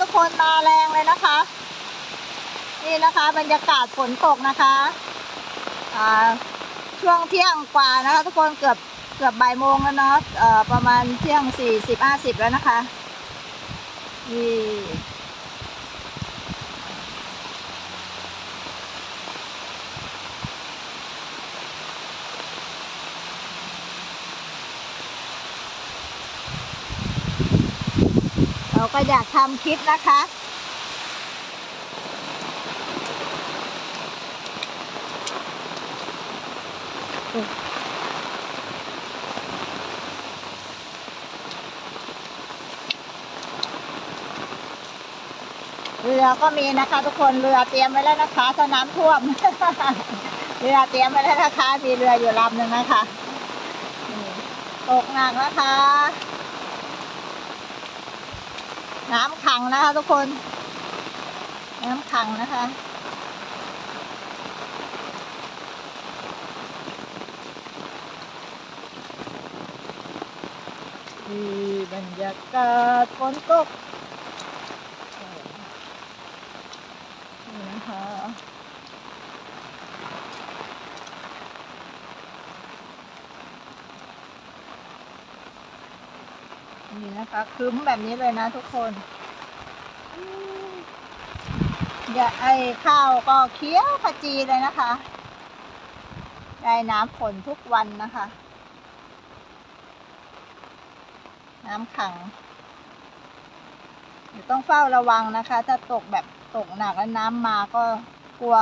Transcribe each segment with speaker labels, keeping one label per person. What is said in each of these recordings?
Speaker 1: ทุกคนมาแรงเลยนะคะ นี่นะคะบรรยากาศฝนตกนะคะอ่าช่วงเที่ยงกว่านะคะ ทุกคนเกือบเกือบบ่ายโมงแล้วเนาะเอ่อประมาณเที่ยงสี่สิบห้าสิบแล้วนะคะนี่ เราก็อยากทำคลิปนะคะ เรือก็มีนะคะ ทุกคนเรือเตรียมไว้แล้วนะคะถ้าน้ำท่วม เรือเตรียมไว้แล้วนะคะ มีเรืออยู่ลำหนึ่งนะคะตกหนักนะคะ น้ำขังนะคะทุกคน น้ำขังนะคะมีบรรยากาศฝนตกนี่นะคะ นี่นะคะครึ้มแบบนี้เลยนะทุกคนอืมอย่าไอข้าวก็เคี้ยวขจีเลยนะคะ ได้น้ำฝนทุกวันนะคะ น้ำขังเดี๋ยวต้องเฝ้าระวังนะคะ ถ้าตกแบบตกหนักแล้วน้ำมาก็กลัว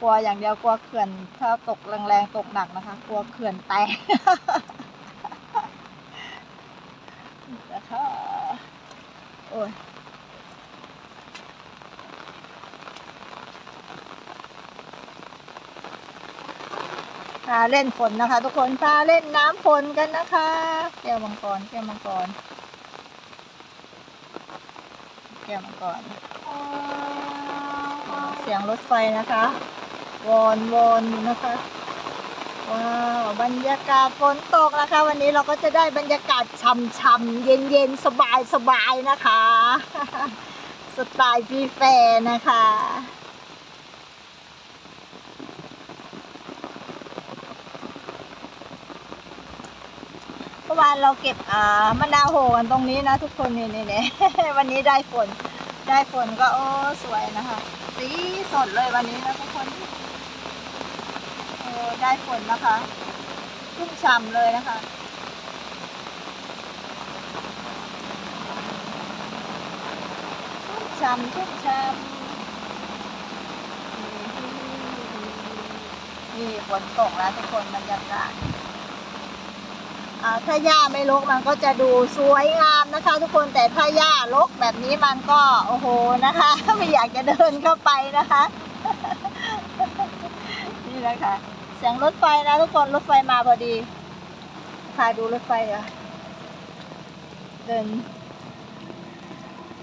Speaker 1: กลัวอย่างเดียวกลัวเขื่อน ถ้าตกแรงๆตกหนักนะคะ กลัวเขื่อนแตก นะ คะโอ้ยพาเล่นฝนนะคะ ทุกคนพาเล่นน้ำฝนกันนะคะแก้วมังกรแก้วมังกรแก้วมังกรเสียงรถไฟนะคะ วอนวอนนะคะ ว้าวบรรยากาศฝนตกนะคะ วันนี้เราก็จะได้บรรยากาศช่ำๆเย็นๆสบายๆนะคะ สไตล์ฟีแฟร์นะคะเมื่อวานเราเก็บอ่ามะนาวโหกันตรงนี้นะทุกคนนี่นี่นี่ วันนี้ได้ฝนได้ฝนก็โอ้สวยนะคะ สีสดเลยวันนี้นะทุกคน ออได้ฝนนะคะชุ่มฉ่ำเลยนะคะชุ่มฉ่ำชุ่มฉ่ำนี่ฝนตกแล้วทุกคนบรรยากาศอ่าถ้าหญ้าไม่รกมันก็จะดูสวยงามนะคะ ทุกคนแต่ถ้าหญ้ารกแบบนี้มันก็โอ้โหนะคะ ไม่อยากจะเดินเข้าไปนะคะ นี่นะคะ เสียงรถไฟนะทุกคนรถไฟมาพอดีพาดูรถไฟอะเดิน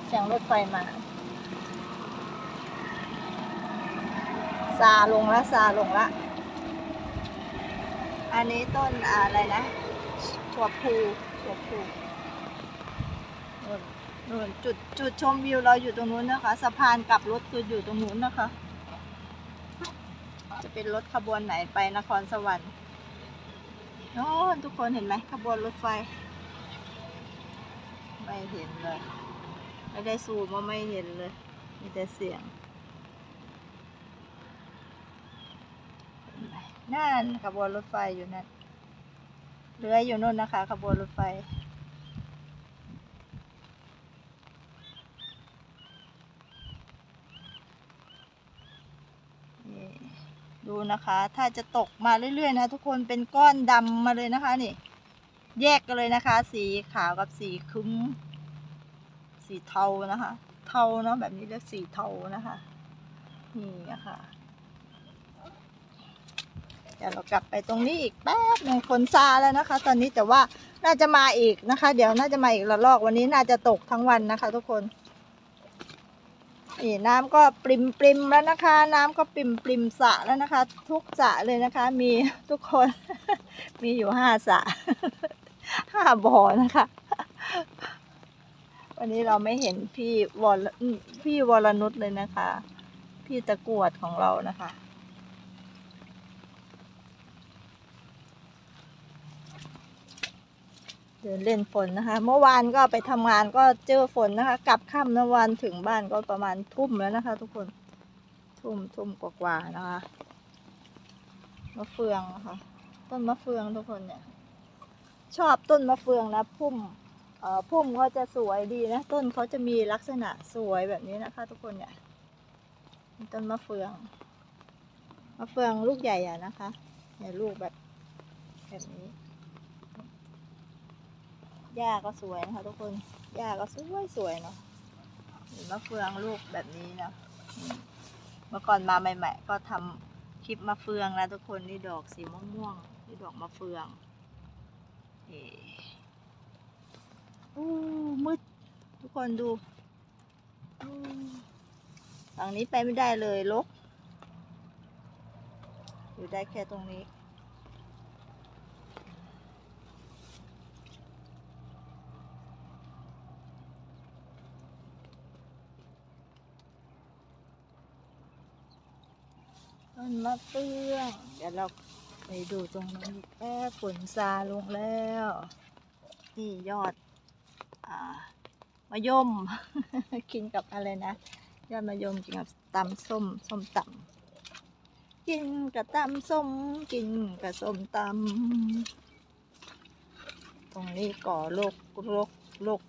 Speaker 1: เสียงรถไฟมาซาลงละซาลงละอันนี้ต้นอะไรนะถั่วพูถั่วพูนู่นนู่นจุดจุดชมวิวเราอยู่ตรงนู้นนะคะ สะพานกลับรถคืออยู่ตรงนู้นนะคะ จะเป็นรถขบวนไหนไปนครสวรรค์โน้นทุกคนเห็นไหมขบวนรถไฟ ไม่เห็นเลย ไม่ได้ซูมว่าไม่เห็นเลย มีแต่เสียงนั่นขบวนรถไฟอยู่นั่นเรืออยู่นู่นนะคะ ขบวนรถไฟ นี่ ดูนะคะ ถ้าจะตกมาเรื่อยๆนะทุกคนเป็นก้อนดำมาเลยนะคะนี่ แยกกันเลยนะคะ สีขาวกับสีครึ้ม สีเทานะคะ เทาเนาะแบบนี้เรียกสีเทานะคะ นี่นะคะเดี๋ยวเรากลับไปตรงนี้อีกแป๊บหนึ่งฝนซาแล้วนะคะ ตอนนี้แต่ว่าน่าจะมาอีกนะคะ เดี๋ยวน่าจะมาอีกระลอกวันนี้น่าจะตกทั้งวันนะคะ ทุกคน นี่น้ำก็ปริมปริมแล้วนะคะ น้ำก็ปริมปริมสะแล้วนะคะ ทุกสะเลยนะคะ มีทุกคน มีอยู่ห้าสะห้าบ่อนะคะ วันนี้เราไม่เห็นพี่วอลพี่วรนุชเลยนะคะ พี่ตะกรวดของเรานะคะ เดินเล่นฝนนะคะ เมื่อวานก็ไปทำงานก็เจอฝนนะคะ กลับค่ำนะวันถึงบ้านก็ประมาณทุ่มแล้วนะคะ ทุกคนทุ่มทุ่มกว่าๆนะคะมะเฟืองนะคะต้นมะเฟืองทุกคนเนี่ย ชอบต้นมะเฟืองนะพุ่มเอ่อพุ่มเขาจะสวยดีนะ ต้นเขาจะมีลักษณะสวยแบบนี้นะคะ ทุกคนเนี่ยต้นมะเฟืองมะเฟืองลูกใหญ่อะนะคะเนี่ยลูกแบบแบบนี้ หญ้าก็สวยนะคะทุกคนหญ้าก็สวยสวยเนาะเห็นมะเฟืองลูกแบบนี้นะเมื่อก่อนมาใหม่ ๆ ก็ทำคลิปมะเฟืองนะทุกคนนี่ดอกสีม่วงๆนี่ดอกมะเฟืองเอ่ออู้มืดทุกคนดูฝั่งนี้ไปไม่ได้เลยลกอยู่ได้แค่ตรงนี้ ต้นมะเฟือง เดี๋ยวเราไปดูตรงนั้นอีกแป๊บฝนซาลงแล้ว นี่ยอดอ่ามะยม กินกับอะไรนะ ยอดมะยมกินกับตำส้ม ส้มตำกินกับตำส้ม กินกับส้มตำตรงนี้ก่อโรคโรคโรค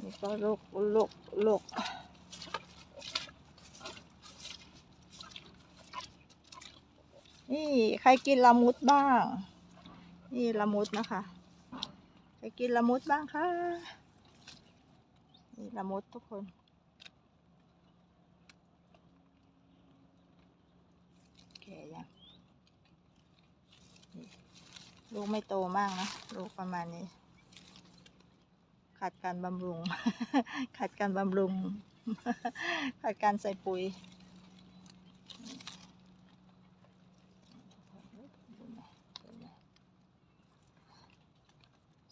Speaker 1: นี่ก็โรคโรคโรค นี่ใครกินละมุดบ้าง นี่ละมุดนะคะ ใครกินละมุดบ้างคะนี่ละมุดทุกคนแก่ยังลูกไม่โตมากนะ ลูกประมาณนี้ ขาดการบำรุง ขาดการบำรุง ขาดการใส่ปุ๋ย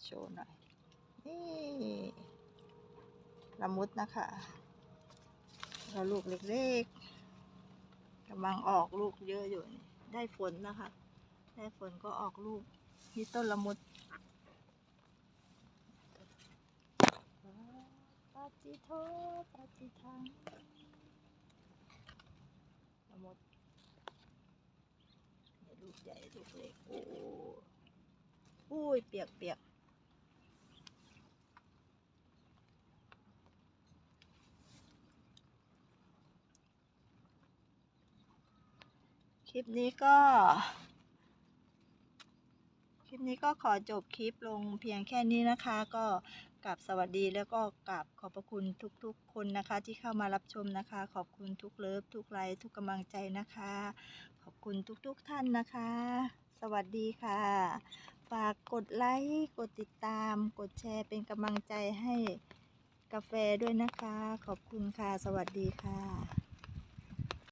Speaker 1: โช ว์หน่อย นี่ละมุดนะคะแล้วลูกเล็กๆกำลังออกลูกเยอะอยู่นี่ได้ฝนนะคะ ได้ฝนก็ออกลูกนี่ต้นละมุดปาจิโทปาจิทังละมุดนี่ลูกใหญ่ลูกเล็กโอ้อุ้ยเปียกเปียก คลิปนี้ก็ คลิปนี้ก็ขอจบคลิปลงเพียงแค่นี้นะคะ ก็กราบสวัสดีแล้วก็กราบขอบพระคุณทุกๆ คนนะคะ ที่เข้ามารับชมนะคะ ขอบคุณทุกเลิฟทุกไลค์ทุกกำลังใจนะคะ ขอบคุณทุกๆท่านนะคะ สวัสดีค่ะ ฝากกดไลค์กดติดตาม กดแชร์เป็นกำลังใจให้กาแฟด้วยนะคะ ขอบคุณค่ะ สวัสดีค่ะ